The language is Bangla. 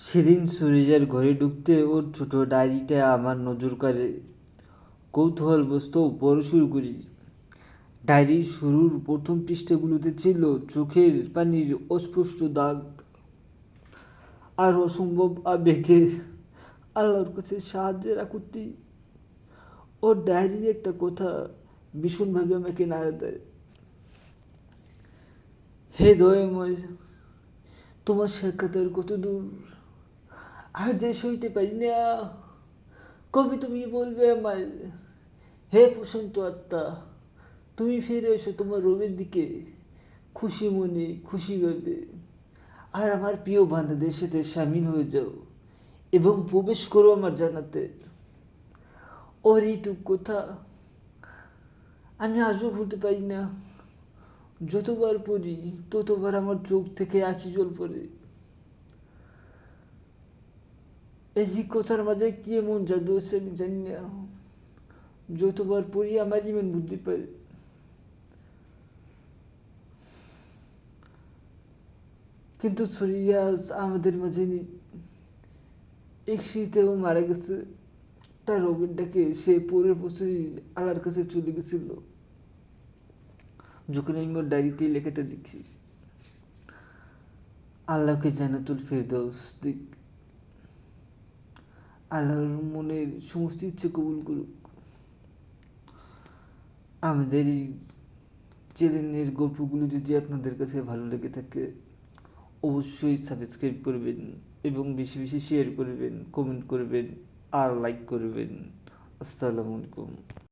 সেদিন সুরিজার ঘরে ঢুকতে ওর ছোট ডায়েরিটা আমার নজর কাড়ে কৌতূহলবশত পড়া শুরু করি। ডায়েরির শুরুর প্রথম পৃষ্ঠাগুলোতে ছিল চোখের পানির অস্পষ্ট দাগ আর অসম্ভব আবেগে আল্লাহর কাছে সাহায্যের আকুতি। ওর ডায়েরির একটা কথা ভীষণভাবে আমাকে নাড়া দেয়। হে দয়াময়, তোমার সাক্ষাতের কত দূর আর যে সইতে পারি না। কবে তুমি বলবে আমার হে প্রশান্ত আত্মা, তুমি ফিরে এসো তোমার রোমের দিকে, খুশি মনে, খুশি ভাবে। আর আমার প্রিয় বান্ধাদের সাথে সামিল হয়ে যাও এবং প্রবেশ করো আমার জানাতে। ওর এইটুক কথা আমি আজও ভুলতে পারি না। যতবার পড়ি, ততবার আমার চোখ থেকে আঁখি জল পড়ে। এই কথার মাঝে কি এমন জাদু আছে আমি জানি না যতবার পড়ি আমার ইমান বুদ্ধি পাই কিন্তু সরিয়াজ আমাদের মাঝে নেই এক মারা গেছে তার রবিনটাকে সে পরের বছরই আল্লাহর কাছে চলে গেছিল যখন আমি ওর ডায়েরিতে লেখাটা দেখি আল্লাহকে জানাতুল ফেরদৌস দিক আল্লাহর মনের সমস্ত ইচ্ছে কবুল করুক। আমাদের এই চ্যানেলের গল্পগুলো যদি আপনাদের কাছে ভালো লেগে থাকে, অবশ্যই সাবস্ক্রাইব করবেন এবং বেশি বেশি শেয়ার করবেন কমেন্ট করবেন আর লাইক করবেন। আসসালামু আলাইকুম।